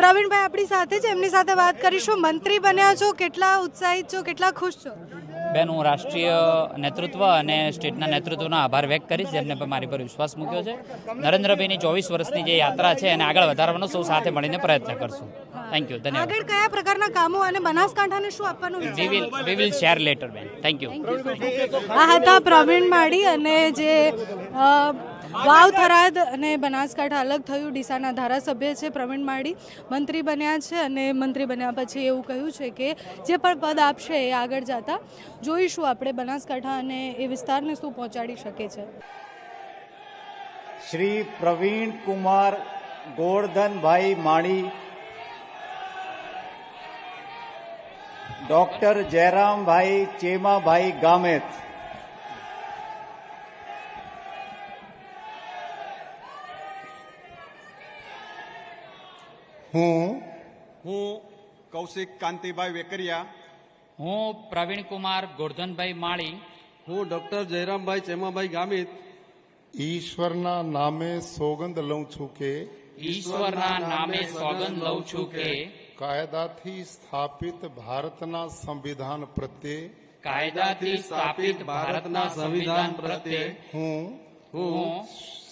પ્રવીણભાઈ આપણી સાથે છે એમની સાથે વાત કરીશું. મંત્રી બન્યા છો કેટલા ઉત્સાહિત છો કેટલા ખુશ છો? બેન હું રાષ્ટ્રીય નેતૃત્વ અને સ્ટેટના નેતૃત્વનો આભાર વ્યક્ત કરીશ જેમને મારી પર વિશ્વાસ મૂક્યો છે. નરેન્દ્રભાઈની ચોવીસ વર્ષની જે યાત્રા છે એને આગળ વધારવાનો સૌ સાથે મળીને પ્રયત્ન કરશું. થેન્ક યુ ધન્યવાદ. આગળ કયા પ્રકારના કામો અને બનાસકાંઠાને શું આપવાનું we will we will share later બેન. થેન્ક યુ આ હતા પ્રવીણ માડી અને જે વાવ થરાદ અને બનાસકાંઠા અલગ થયું. ડીસાના ધારાસભ્ય છે પ્રવીણ માળી. મંત્રી બન્યા છે અને મંત્રી બન્યા પછી એવું કહ્યું છે કે જે પણ પદ આપશે એ આગળ જતા જોઈશું આપણે બનાસકાંઠા અને એ વિસ્તારને શું પહોંચાડી શકે છે. શ્રી પ્રવીણ કુમાર ગોરધનભાઈ માળી ડોક્ટર જયરામભાઈ ચેમાભાઈ ગામેત. હું હું કૌશિક કાંતિભાઈ વેકરિયા હું પ્રવીણ કુમાર ગોરધનભાઈ માળી હું ડોક્ટર જયરામભાઈ ચેમાભાઈ ગામિત ઈશ્વરના નામે સોગંદ લઉં છું કે ઈશ્વરના નામે સોગંદ લઉં છું કે કાયદાથી સ્થાપિત ભારતના સંવિધાન પ્રત્યે કાયદાથી સ્થાપિત ભારતના સંવિધાન પ્રત્યે હું હું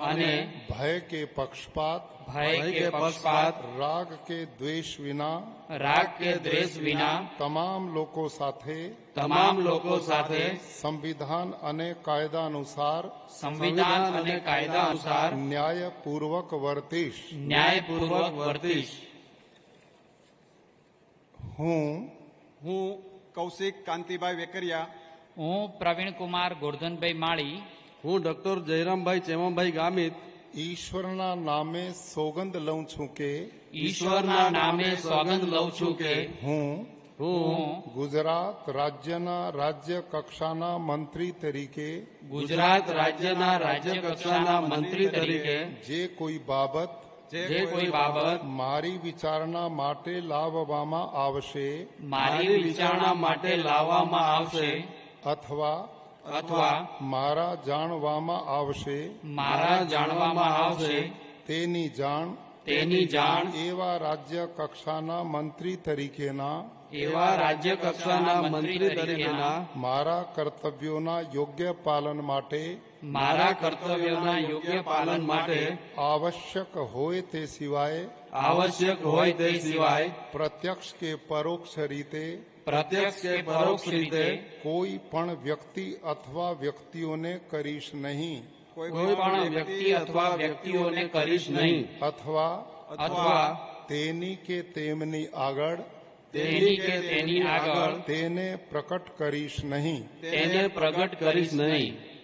અને ભય કે પક્ષપાત ભય કે પક્ષપાત રાગ કે દ્વેષ વિના રાગ કે દ્વેષ વિના તમામ લોકો સાથે તમામ લોકો સાથે સંવિધાન અને કાયદા અનુસાર સંવિધાન અને કાયદા અનુસાર ન્યાયપૂર્વક વર્તીશ ન્યાયપૂર્વક વર્તીશ હું હું કૌશિક કાંતિભાઈ વેકરિયા હું પ્રવીણ કુમાર ગોરધનભાઈ માળી હું ડોક્ટર જયરામભાઈ ચેમાભાઈ ગામિત ઈશ્વરના નામે સોગંદ લઉં છું કે? ઈશ્વરના નામે સોગંદ લઉં છું કે? હું? હું ગુજરાત રાજ્યના રાજ્ય કક્ષાના મંત્રી તરીકે ગુજરાત રાજ્યના રાજ્ય કક્ષાના મંત્રી તરીકે જે કોઈ બાબત જે કોઈ બાબત મારી વિચારણા માટે લાવવામાં આવશે મારી વિચારણા માટે લાવવામાં આવશે અથવા અથવા મારા જાણવામાં આવશે મારા જાણવામાં આવશે તેની જાણ તેની જાણ એવા રાજ્ય કક્ષાના મંત્રી તરીકેના એવા રાજ્ય કક્ષાના મંત્રી તરીકેના મારા કર્તવ્યોના યોગ્ય પાલન માટે મારા કર્તવ્યોના યોગ્ય પાલન માટે આવશ્યક હોય તે સિવાય આવશ્યક હોય તે સિવાય પ્રત્યક્ષ કે પરોક્ષ રીતે પ્રત્યક્ષ કે પરોક્ષ રીતે કોઈ પણ વ્યક્તિ અથવા વ્યક્તિઓને કરીશ નહીં. કોઈ પણ વ્યક્તિ અથવા વ્યક્તિઓને કરીશ નહીં. અથવા અથવા તેની કે તેમની આગળ તેની કે તેની આગળ તેને પ્રકટ કરીશ નહીં. તેને પ્રગટ કરીશ નહીં.